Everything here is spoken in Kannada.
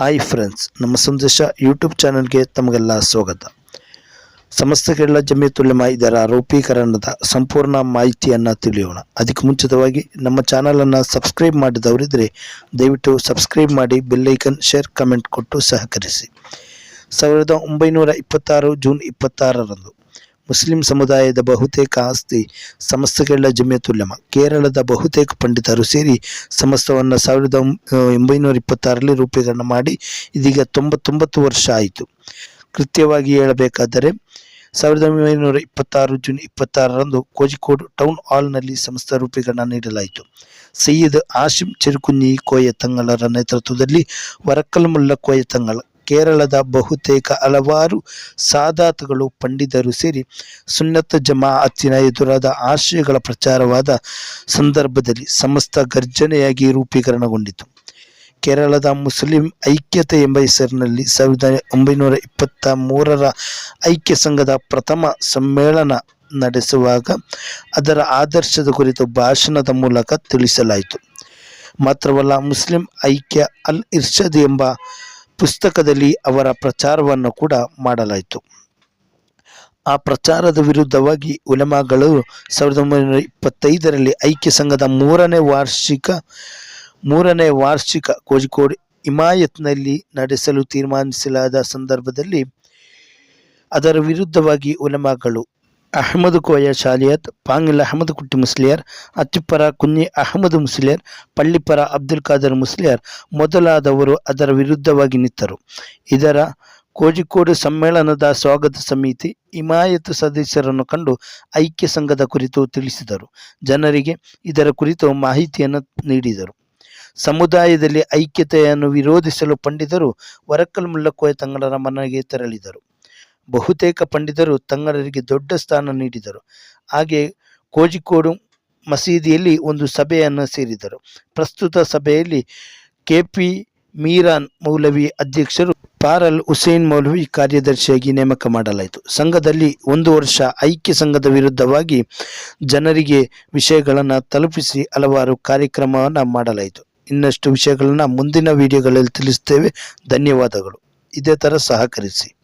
ಹಾಯ್ ಫ್ರೆಂಡ್ಸ್ ನಮ್ಮ ಸಂದೇಶ ಯೂಟ್ಯೂಬ್ ಚಾನಲ್ಗೆ ತಮಗೆಲ್ಲ ಸ್ವಾಗತ. ಸಮಸ್ತ ಕೇರಳ ಜಮಿಯತುಲ್ಯಮ ಇದರ ರೂಪೀಕರಣದ ಸಂಪೂರ್ಣ ಮಾಹಿತಿಯನ್ನು ತಿಳಿಯೋಣ. ಅದಕ್ಕೆ ಮುಂಚಿತವಾಗಿ ನಮ್ಮ ಚಾನಲನ್ನು ಸಬ್ಸ್ಕ್ರೈಬ್ ಮಾಡಿದವರಿದ್ದರೆ ದಯವಿಟ್ಟು ಸಬ್ಸ್ಕ್ರೈಬ್ ಮಾಡಿ ಬೆಲ್ಲೈಕನ್ ಶೇರ್ ಕಮೆಂಟ್ ಕೊಟ್ಟು ಸಹಕರಿಸಿ. ಸಾವಿರದ ಒಂಬೈನೂರ ಇಪ್ಪತ್ತಾರು ಜೂನ್ ಇಪ್ಪತ್ತಾರರಂದು ಮುಸ್ಲಿಂ ಸಮುದಾಯದ ಬಹುತೇಕ ಆಸ್ತಿ ಸಮಸ್ತ ಕೇರಳ ಜಮಿಯತುಲ್ಯಮ ಕೇರಳದ ಬಹುತೇಕ ಪಂಡಿತರು ಸೇರಿ ಸಮಸ್ತವನ್ನು ಸಾವಿರದ ಒಂಬ- ಒಂಬೈನೂರ ಇಪ್ಪತ್ತಾರರಲ್ಲಿ ರೂಪೀಕರಣ ಮಾಡಿ ಇದೀಗ ತೊಂಬತ್ತೊಂಬತ್ತು ವರ್ಷ ಆಯಿತು. ಕೃತ್ಯವಾಗಿ ಹೇಳಬೇಕಾದರೆ ಸಾವಿರದ ಒಂಬೈನೂರ ಇಪ್ಪತ್ತಾರು ಜೂನ್ ಇಪ್ಪತ್ತಾರರಂದು ಕೋಜಿಕೋಡ್ ಟೌನ್ ಹಾಲ್ನಲ್ಲಿ ಸಂಸ್ಥೆ ರೂಪೀಕರಣ ನೀಡಲಾಯಿತು. ಸಯ್ಯದ್ ಆಶಿಂ ಚಿರುಕುನ್ನಿ ಕೋಯ ತಂಗಳರ ನೇತೃತ್ವದಲ್ಲಿ ವರಕ್ಕಲ್ ಮುಲ್ಲ ಕೋಯ ತಂಗಳ ಕೇರಳದ ಬಹುತೇಕ ಹಲವಾರು ಸಾದಾತುಗಳು ಪಂಡಿತರು ಸೇರಿ ಸುನ್ನತ ಜಮಾಅತ್ತಿನ ಎದುರಾದ ಆಶಯಗಳ ಪ್ರಚಾರವಾದ ಸಂದರ್ಭದಲ್ಲಿ ಸಮಸ್ತ ಗರ್ಜನೆಯಾಗಿ ರೂಪೀಕರಣಗೊಂಡಿತು. ಕೇರಳದ ಮುಸ್ಲಿಂ ಐಕ್ಯತೆ ಎಂಬ ಹೆಸರಿನಲ್ಲಿ ಸಾವಿರದ ಒಂಬೈನೂರ ಇಪ್ಪತ್ತ ಮೂರರ ಐಕ್ಯ ಸಂಘದ ಪ್ರಥಮ ಸಮ್ಮೇಳನ ನಡೆಸುವಾಗ ಅದರ ಆದರ್ಶದ ಕುರಿತು ಭಾಷಣದ ಮೂಲಕ ತಿಳಿಸಲಾಯಿತು. ಮಾತ್ರವಲ್ಲ ಮುಸ್ಲಿಂ ಐಕ್ಯ ಅಲ್ ಇರ್ಷದ್ ಎಂಬ ಪುಸ್ತಕದಲ್ಲಿ ಅವರ ಪ್ರಚಾರವನ್ನು ಕೂಡ ಮಾಡಲಾಯಿತು. ಆ ಪ್ರಚಾರದ ವಿರುದ್ಧವಾಗಿ ಉಲಮಾಗಳು ಸಾವಿರದ ಒಂಬೈನೂರ ಇಪ್ಪತ್ತೈದರಲ್ಲಿ ಐಕ್ಯ ಸಂಘದ ಮೂರನೇ ವಾರ್ಷಿಕ ಮೂರನೇ ವಾರ್ಷಿಕ ಕೋಜಿಕೋಡ್ ಹಿಮಾಯತ್ನಲ್ಲಿ ನಡೆಸಲು ತೀರ್ಮಾನಿಸಲಾದ ಸಂದರ್ಭದಲ್ಲಿ ಅದರ ವಿರುದ್ಧವಾಗಿ ಉಲಮಾಗಳು ಅಹಮದ್ ಕೋಯ ಶಾಲಿಯತ್, ಪಾಂಗಿಲ್ ಅಹಮದ್ ಕುಟ್ಟಿ ಮುಸ್ಲಿಯರ್, ಅತ್ತಿಪ್ಪರ ಕುನ್ನಿ ಅಹಮದ್ ಮುಸ್ಲಿಯರ್ ಪಳ್ಳಿಪರ ಅಬ್ದುಲ್ ಖಾದರ್ ಮುಸ್ಲಿಯರ್ ಮೊದಲಾದವರು ಅದರ ವಿರುದ್ಧವಾಗಿ ನಿಂತರು. ಇದರ ಕೋಜಿಕೋಡು ಸಮ್ಮೇಳನದ ಸ್ವಾಗತ ಸಮಿತಿ ಹಿಮಾಯತ್ ಸದಸ್ಯರನ್ನು ಕಂಡು ಐಕ್ಯ ಸಂಘದ ಕುರಿತು ತಿಳಿಸಿದರು. ಜನರಿಗೆ ಇದರ ಕುರಿತು ಮಾಹಿತಿಯನ್ನು ನೀಡಿದರು. ಸಮುದಾಯದಲ್ಲಿ ಐಕ್ಯತೆಯನ್ನು ವಿರೋಧಿಸಲು ಪಂಡಿತರು ವರಕಲ್ ಮುಲ್ಲಕೋಯ ತಂಗಳರ ಮನೆಗೆ ತೆರಳಿದರು. ಬಹುತೇಕ ಪಂಡಿತರು ತಂಗಡರಿಗೆ ದೊಡ್ಡ ಸ್ಥಾನ ನೀಡಿದರು. ಹಾಗೆ ಕೋಜಿಕೋಡು ಮಸೀದಿಯಲ್ಲಿ ಒಂದು ಸಭೆಯನ್ನು ಸೇರಿದರು. ಪ್ರಸ್ತುತ ಸಭೆಯಲ್ಲಿ ಕೆ ಪಿ ಮೀರಾನ್ ಮೌಲವಿ ಅಧ್ಯಕ್ಷರು, ಪಾರಲ್ ಹುಸೇನ್ ಮೌಲವಿ ಕಾರ್ಯದರ್ಶಿಯಾಗಿ ನೇಮಕ ಮಾಡಲಾಯಿತು. ಸಂಘದಲ್ಲಿ ಒಂದು ವರ್ಷ ಐಕ್ಯ ಸಂಘದ ವಿರುದ್ಧವಾಗಿ ಜನರಿಗೆ ವಿಷಯಗಳನ್ನು ತಲುಪಿಸಿ ಹಲವಾರು ಕಾರ್ಯಕ್ರಮವನ್ನು ಮಾಡಲಾಯಿತು. ಇನ್ನಷ್ಟು ವಿಷಯಗಳನ್ನು ಮುಂದಿನ ವಿಡಿಯೋಗಳಲ್ಲಿ ತಿಳಿಸ್ತೇವೆ ಧನ್ಯವಾದಗಳು. ಇದೇ ಥರ ಸಹಕರಿಸಿ.